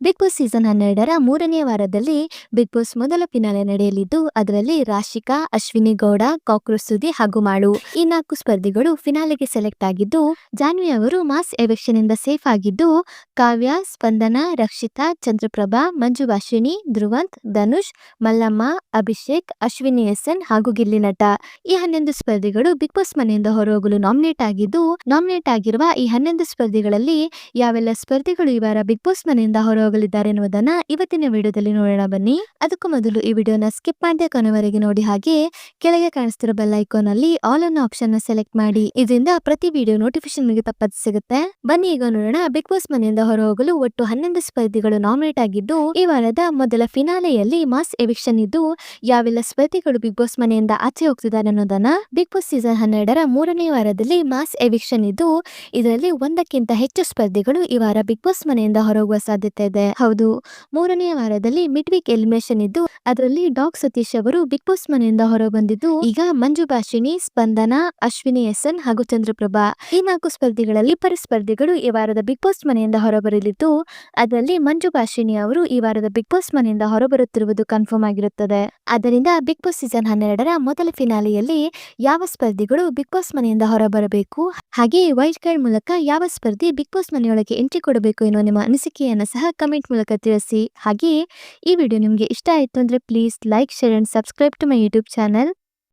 Big boss season ಹನ್ನೆರಡರ ಮೂರನೇ ವಾರದಲ್ಲಿ ಬಿಗ್ ಬಾಸ್ ಮೊದಲ ಫಿನಾಲೆ ನಡೆಯಲಿದ್ದು, ಅದರಲ್ಲಿ ರಾಶಿಕಾ, ಅಶ್ವಿನಿ ಗೌಡ, ಕಾಕ್ರೋಚ್ ಸುದಿ ಹಾಗೂ ಮಾಳು. ಈ ನಾಲ್ಕು ಸ್ಪರ್ಧಿಗಳು ಫಿನಾಲೆಗೆ ಸೆಲೆಕ್ಟ್ ಆಗಿದ್ದು, ಜಾನ್ವಿ ಅವರು ಮಾಸ್ ಎವೆಕ್ಷನ್ ಇಂದ ಸೇಫ್ ಆಗಿದ್ದು, ಕಾವ್ಯ, ಸ್ಪಂದನ, ರಕ್ಷಿತಾ, ಚಂದ್ರಪ್ರಭಾ, ಮಂಜು ಭಾಷಿಣಿ, ಧ್ರುವಂತ್, ಧನುಷ್, ಮಲ್ಲಮ್ಮ, ಅಭಿಷೇಕ್, ಅಶ್ವಿನಿ ಎಸ್ ಎನ್ ಹಾಗೂ ಗಿಲ್ಲಿ ನಟ. ಈ ಹನ್ನೊಂದು ಸ್ಪರ್ಧಿಗಳು ಬಿಗ್ ಬಾಸ್ ಮನೆಯಿಂದ ಹೊರಹೋಗಲು ನಾಮಿನೇಟ್ ಆಗಿದ್ದು, ನಾಮಿನೇಟ್ ಆಗಿರುವ ಈ ಹನ್ನೊಂದು ಸ್ಪರ್ಧಿಗಳಲ್ಲಿ ಯಾವೆಲ್ಲ ಸ್ಪರ್ಧಿಗಳು ಈ ವಾರ ಬಿಗ್ ಬಾಸ್ ಮನೆಯಿಂದ ಹೊರಹೋಗಲಿದ್ದಾರೆ ಎನ್ನುವುದನ್ನ ಇವತ್ತಿನ ವಿಡಿಯೋದಲ್ಲಿ ನೋಡೋಣ ಬನ್ನಿ. ಅದಕ್ಕೂ ಮೊದಲು ಈ ವಿಡಿಯೋನ ಸ್ಕಿಪ್ ಮಾಡದೆ ಕೊನೆವರೆಗೆ ನೋಡಿ ಹಾಗೆ ಕೆಳಗೆ ಕಾಣಿಸ್ತಿರೋ ಬೆಲ್ ಐಕಾನ್ ಅಲ್ಲಿ ಆಲ್ ಅನ್ನೋ ಆಪ್ಷನ್ನ ಸೆಲೆಕ್ಟ್ ಮಾಡಿ, ಇದರಿಂದ ಪ್ರತಿ ವಿಡಿಯೋ ನೋಟಿಫಿಕೇಶನ್ ನಿಮಗೆ ತಪ್ಪದೆ ಸಿಗುತ್ತೆ. ಬನ್ನಿ ಈಗ ನೋಡೋಣ ಬಿಗ್ ಬಾಸ್ ಮನೆಯಿಂದ ಹೊರಹೋಗಲು ಒಟ್ಟು ಹನ್ನೊಂದು ಸ್ಪರ್ಧಿಗಳು ನಾಮಿನೇಟ್ ಆಗಿದ್ದು, ಈ ವಾರದ ಮೊದಲ ಫಿನಾಲೆಯಲ್ಲಿ ಮಾಸ್ ಎವಿಕ್ಷನ್ ಇದ್ದು, ಯಾವೆಲ್ಲ ಸ್ಪರ್ಧಿಗಳು ಬಿಗ್ ಬಾಸ್ ಮನೆಯಿಂದ ಆಚೆ ಹೋಗ್ತಿದ್ದಾರೆ ಅನ್ನೋದನ್ನ ಬಿಗ್ ಬಾಸ್ ಸೀಸನ್ ಹನ್ನೆರಡರ ಮೂರನೇ ವಾರದಲ್ಲಿ ಮಾಸ್ ಎವಿಕ್ಷನ್ ಇದ್ದು, ಇದರಲ್ಲಿ ಒಂದಕ್ಕಿಂತ ಹೆಚ್ಚು ಸ್ಪರ್ಧಿಗಳು ಈ ವಾರ ಬಿಗ್ ಬಾಸ್ ಮನೆಯಿಂದ ಹೊರಹೋಗುವ ಸಾಧ್ಯತೆ ಇದೆ. ಹೌದು. ಮೂರನೇ ವಾರದಲ್ಲಿ ಮಿಡ್ ವೀಕ್ ಎಲಿಮಿನೇಷನ್ ಇದ್ದು, ಅದರಲ್ಲಿ ಡಾಕ್ ಸತೀಶ್ ಅವರು ಬಿಗ್ ಬಾಸ್ ಮನೆಯಿಂದ ಹೊರಬಂದಿದ್ದು ಈಗ ಮಂಜು ಭಾಷಿಣಿ, ಸ್ಪಂದನ, ಅಶ್ವಿನಿ ಎಸ್ ಎನ್ ಹಾಗೂ ಚಂದ್ರಪ್ರಭಾ. ಈ ನಾಲ್ಕು ಸ್ಪರ್ಧಿಗಳಲ್ಲಿ ಇಬ್ಬರು ಸ್ಪರ್ಧಿಗಳು ಈ ವಾರದ ಬಿಗ್ ಬಾಸ್ ಮನೆಯಿಂದ ಹೊರಬರಲಿದ್ದು, ಅದರಲ್ಲಿ ಮಂಜು ಭಾಷಿಣಿ ಅವರು ಈ ವಾರದ ಬಿಗ್ ಬಾಸ್ ಮನೆಯಿಂದ ಹೊರಬರುತ್ತಿರುವುದು ಕನ್ಫರ್ಮ್ ಆಗಿರುತ್ತದೆ. ಆದ್ದರಿಂದ ಬಿಗ್ ಬಾಸ್ ಸೀಸನ್ ಹನ್ನೆರಡರ ಮೊದಲ ಫಿನಾಲೆಯಲ್ಲಿ ಯಾವ ಸ್ಪರ್ಧಿಗಳು ಬಿಗ್ ಬಾಸ್ ಮನೆಯಿಂದ ಹೊರಬರಬೇಕು? ಹಾಗೆ ವೈಟ್ ಕಾರ್ಡ್ ಮೂಲಕ ಯಾವ ಸ್ಪರ್ಧಿ ಬಿಗ್ ಬಾಸ್ ಮನೆಯೊಳಗೆ ಎಂಟ್ರಿ ಕೊಡಬೇಕು ಎನ್ನುವ ನಿಮ್ಮ ಅನಿಸಿಕೆಯನ್ನು ಸಹ ಕಮೆಂಟ್ ಮೂಲಕ ತಿಳಿಸಿ. ಹಾಗೆಯೇ ಈ ವಿಡಿಯೋ ನಿಮಗೆ ಇಷ್ಟ ಆಯಿತು ಅಂದರೆ please like share and subscribe to my YouTube channel